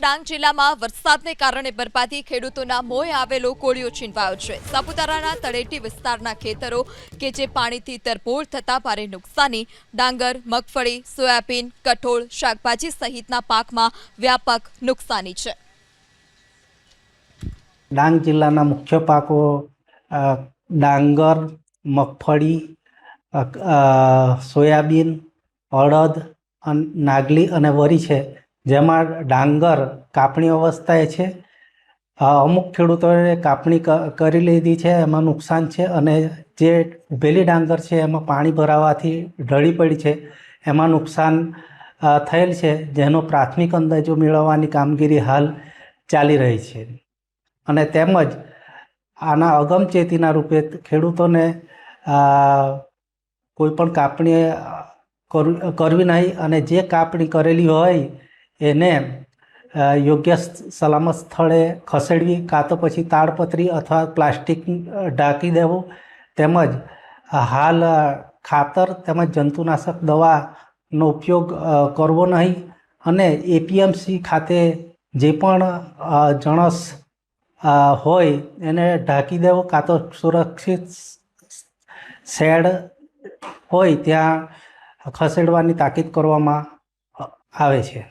ડાંગ જિલ્લામાં વરસાદને કારણે બરબાદી, ખેડૂતોના મોંએ આવેલો કોળિયો છીનવાયો છે. સાપુતારાના તળેટી વિસ્તારના ખેતરો કે જે પાણીથી તરબોળ થતા ભારે નુકસાની, ડાંગર, મગફળી, સોયાબીન, કઠોળ, શાકભાજી સહિતના પાકમાં વ્યાપક નુકસાની છે. ડાંગ જિલ્લાના મુખ્ય પાકો ડાંગર, મગફળી સોયાબીન, અડદ નાગલી અને વરી છે. જેમાં ડાંગર કાપણી અવસ્થાએ છે. અમુક ખેડૂતોએ કાપણી કરી લીધી છે, એમાં નુકસાન છે અને જે ઉભેલી ડાંગર છે એમાં પાણી ભરાવાથી ઢળી પડી છે. એમાં નુકસાન થયેલ છે, જેનો પ્રાથમિક અંદાજો મેળવવાની કામગીરી હાલ ચાલી રહી છે. અને તેમજ આના અગમચેતીના રૂપે ખેડૂતોને કોઈ પણ કાપણી કરવી નહીં અને જે કાપણી કરેલી હોય એને યોગ્ય સલામત સ્થળે ખસેડવી, કાં તો પછી તાડપત્રી અથવા પ્લાસ્ટિક ઢાંકી દેવું, તેમજ હાલ ખાતર તેમજ જંતુનાશક દવાનો ઉપયોગ કરવો નહીં. અને એપીએમસી ખાતે જે પણ જણસ હોય એને ઢાંકી દેવો, કાં તો સુરક્ષિત શેડ હોય ત્યાં ખસેડવાની તાકીદ કરવામાં આવે છે.